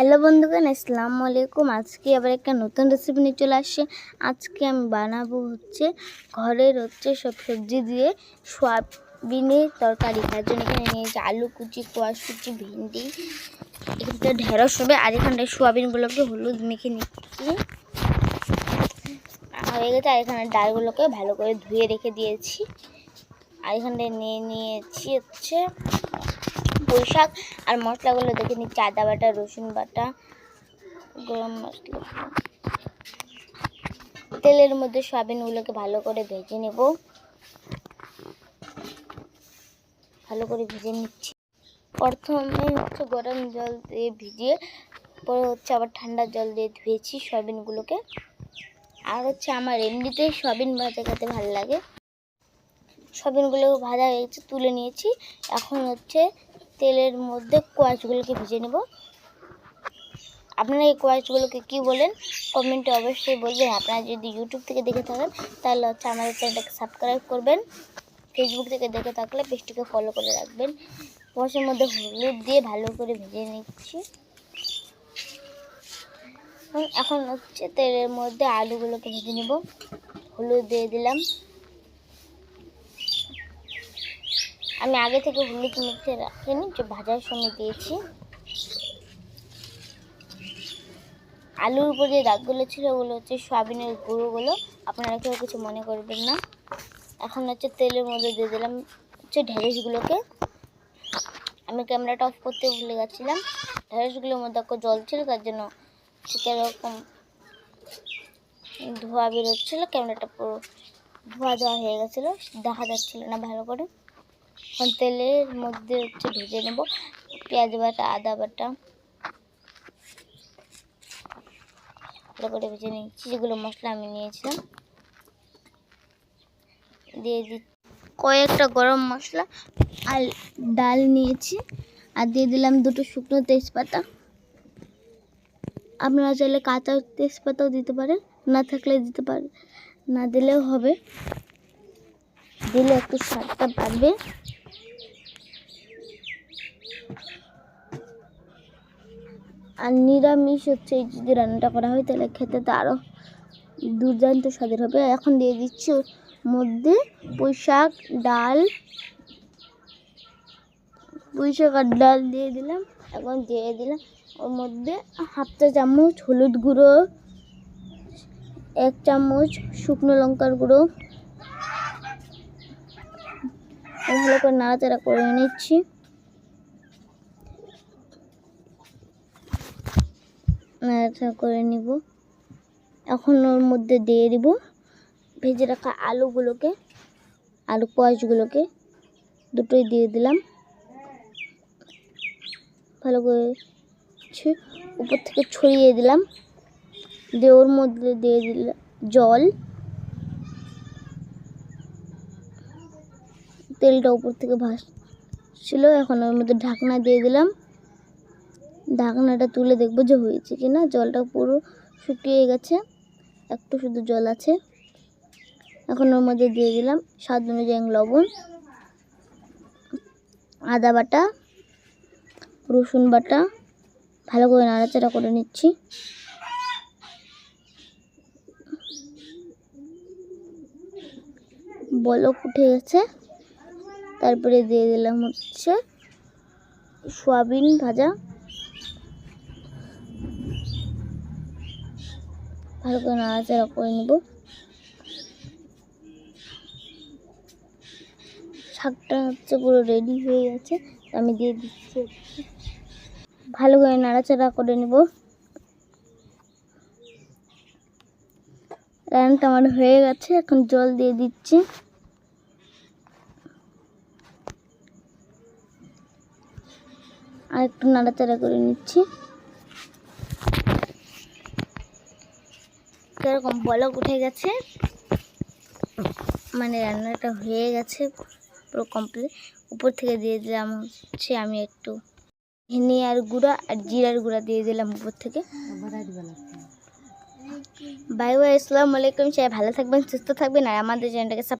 Hello বন্ধুগণ, আসসালামু আলাইকুম। আজকে আবার একটা নতুন রেসিপি নিয়ে চলে আসছে। আজকে আমি বানাবো হচ্ছে ঘরের হচ্ছে সব সবজি দিয়ে সোয়াবিনের তরকারি। তার জন্য এখানে নিয়েছি আলু কুচি, কোয়াশ কুচি, ভেন্ডি। এখানটা ঢেঁড়স হবে। আর এখানটায় সোয়াবিনগুলোকে হলুদ মেখে নিচ্ছি। হয়ে গেছে, আর এখানে ডালগুলোকে ভালো করে ধুয়ে রেখে দিয়েছি। আর এখানটায় নিয়ে নিয়েছি হচ্ছে পুঁইশাক আর মশলাগুলো দেখে নিচ্ছি আদা বাটা, রসুন বাটা, গরম মশলা। তেলের মধ্যে সয়াবিনগুলোকে ভালো করে ভেজে নেব। ভালো করে ভেজে নিচ্ছি। প্রথমে হচ্ছে গরম জল দিয়ে ভিজিয়ে, পরে হচ্ছে আবার ঠান্ডা জল দিয়ে ধুয়েছি সয়াবিনগুলোকে। আর হচ্ছে আমার এমনিতেই সয়াবিন ভাজা খেতে ভালো লাগে। সয়াবিনগুলো ভাজা হয়েছে, তুলে নিয়েছি। এখন হচ্ছে তেলের মধ্যে কোয়াশগুলোকে ভেজে নেব। আপনারা এই কোয়াশগুলোকে কী বলেন, কমেন্টে অবশ্যই বলবেন। আপনারা যদি ইউটিউব থেকে দেখে থাকেন, তাহলে হচ্ছে আমাদের চ্যানেলটাকে সাবস্ক্রাইব করবেন। ফেসবুক থেকে দেখে থাকলে পেজটিকে ফলো করে রাখবেন। কোয়াশের মধ্যে হলুদ দিয়ে ভালো করে ভেজে নিচ্ছি। এখন হচ্ছে তেলের মধ্যে আলুগুলোকে ভেজে নেব। হলুদ দিয়ে দিলাম। আমি আগে থেকে হলুদ মেখে রাখিনি, যে ভাজার সময় দিয়েছি। আলুর উপর যে দাগগুলো ছিল, ওগুলো হচ্ছে সয়াবিনের গুঁড়োগুলো। আপনারা কেউ কিছু মনে করবেন না। এখন হচ্ছে তেলের মধ্যে দিয়ে দিলাম হচ্ছে ঢেঁড়সগুলোকে। আমি ক্যামেরাটা অফ করতে ভুলে গেছিলাম। ঢেঁড়সগুলোর মধ্যে জল ছিল, তার জন্য কীরকম ধোয়া বেরোচ্ছিলো, ক্যামেরাটা পুরো ধোয়া ধোয়া হয়ে গেছিল, দেখা যাচ্ছিল না ভালো করে। তেলের মধ্যে হচ্ছে ভেজে নেব। পেঁয়াজ বাটা, আদা বাটা। ভালো করে ভেজে নিচ্ছি যেগুলো মশলা আমি নিয়েছিলাম। দিয়ে দি কয়েকটা গরম মশলা আর ডাল নিয়েছি। আর দিয়ে দিলাম দুটো শুকনো তেজপাতা। আপনারা চাইলে কাঁচা তেজপাতাও দিতে পারেন, না থাকলে দিতে পারেন না দিলেও হবে। দিলে একটু স্বাদটা বাড়বে। আর নিরামিষ হচ্ছে, এই যদি রান্নাটা করা হয়, তাহলে খেতে তো আরও দুর্দান্ত স্বাদের হবে। এখন দিয়ে দিচ্ছি মধ্যে পুঁই শাক ডাল পুঁই শাক আর ডাল দিয়ে দিলাম, এখন দিয়ে দিলাম। ওর মধ্যে হাফ চা চামচ হলুদ গুঁড়ো, এক চামচ শুকনো লঙ্কার গুঁড়ো। ভালো করে নাড়াচাড়া করে নিচ্ছি। নাড়াচাড়া করে নিব। এখন ওর মধ্যে দিয়ে দিব। ভেজে রাখা আলুগুলোকে, আলু কোয়াশগুলোকে দুটোই দিয়ে দিলাম। ভালো করে উপর থেকে ছড়িয়ে দিলাম। দিয়ে ওর মধ্যে দিয়ে দিলাম জল। তেলটা উপর থেকে ভাস ভাসছিল, এখন ওর মধ্যে ঢাকনা দিয়ে দিলাম। ঢাকনাটা তুলে দেখব যে হয়েছে কি না। জলটা পুরো শুকিয়ে গেছে। একটু শুধু জল আছে। এখন ওর মধ্যে দিয়ে দিলাম স্বাদ অনুযায়ী লবণ, আদা বাটা, রসুন বাটা। ভালো করে নাড়াচাড়া করে নিচ্ছি। বলক উঠে গেছে। তারপরে দিয়ে দিলাম হচ্ছে সয়াবিন ভাজা। ভালো করে নাড়াচাড়া করে নেব। শাকটা হচ্ছে পুরো রেডি হয়ে গেছে আমি দিয়ে দিচ্ছি ভালো করে নাড়াচাড়া করে নেব। রান্নাটা আমার হয়ে গেছে, এখন জল দিয়ে দিচ্ছি। আর একটু নাড়াচাড়া করে নিচ্ছি। কীরকম বলক উঠে গেছে। মানে রান্নাটা হয়ে গেছে পুরো কমপ্লিট উপর থেকে দিয়ে দিলাম হচ্ছে আমি একটু আর গুঁড়া আর জিরার গুঁড়া দিয়ে দিলাম উপর থেকে। বাই বাই, আসসালামু আলাইকুম, সবাই ভালো থাকবেন, সুস্থ থাকবেন, আর আমাদের চ্যানেলটাকে